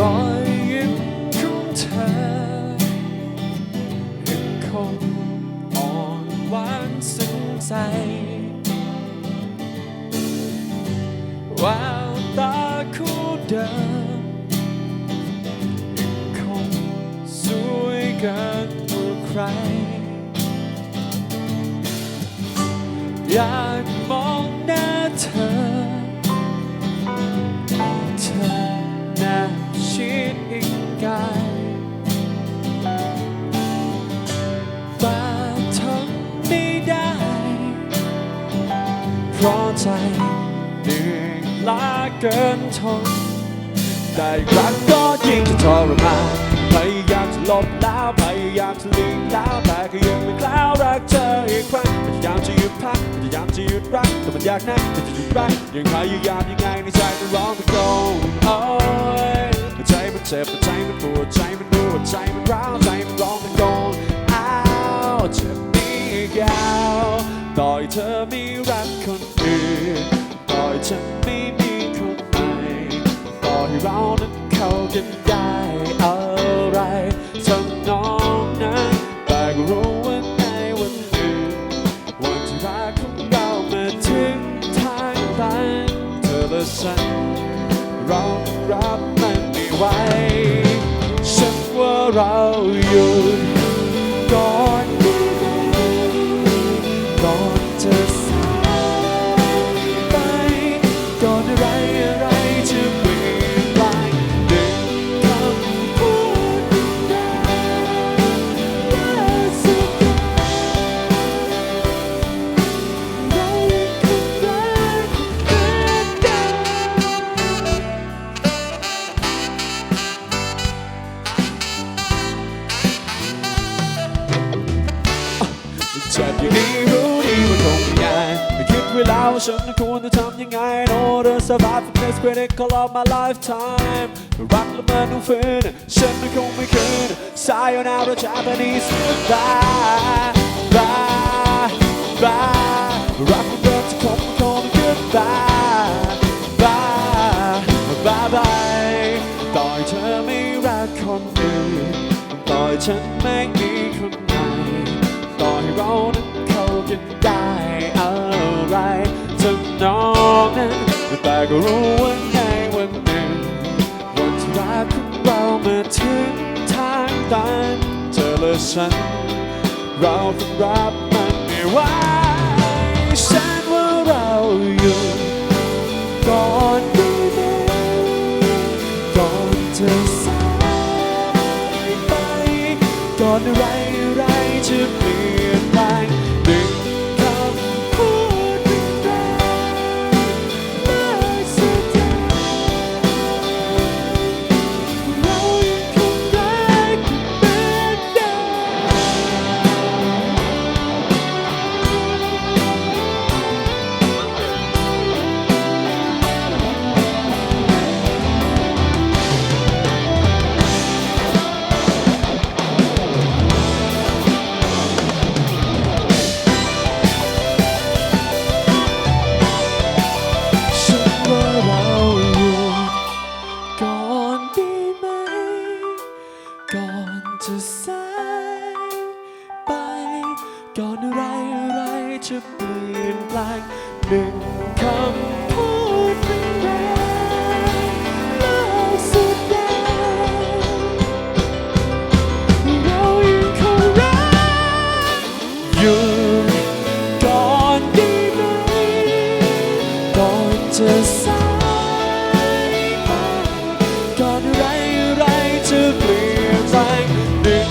รอยยิ้มของเธอยังคงอ่อนหวานซึ้งใจแววตาคู่เดิมยังคงสวยเกินกว่าใครอยากมอง เพราะใจเหนื่อยล้าเกินทน ได้รักก็ยิ่งจะทรมานพยายามจะลบแล้วพยายามจะลีกแล้วแต่ก็ยังไม่กล้ารักเธออีกครั้งพยายามจะหยุดพักพยายามจะหยุดรักแต่มันยากนักจะหยุดรักยังพยายามยังไงในใจมันร้องตะโกนโอ้ยใจมันเจ็บใจมันป ฉันเรารับมันไม่ไหวฉันว่าเราหยุ อย่างนี้รู้ดีว่าคงไม่ง่ายไม่คิดเวลาว่าฉันควรจะทำยังไง In order to survive from this critical of my lifetime รักและมันต้องฝืนฉันคงไม่คืน Sayonara Japanese Bye Bye Bye รักมันเดินจะคงไม่คง Goodbye Bye Bye Bye ต่อยเธอไม่รักคนอื่นต่อยฉันไม่มีคนใหม่ แต่ก็รู้ว่าในวันหนึ่งวันที่รักของเรามาถึงทางตันเธอและฉัน เราคงรับมันไม่ไหวฉันว่าเราอยู่ก่อนดีไหมก่อนจะสายไปก่อนอะไรอะไรจะเปลี่ยน ก่อนอะไรอะไรจะเปลี่ยนแปลงหนึ่งคำพูดเพียงแล่าสุดแดเรายังคงรักอยู่ก่อนดีไหมก่อนจะสายไปก่อนอะไรอะไรจะเปลี่ยนแปลงหนึ่ง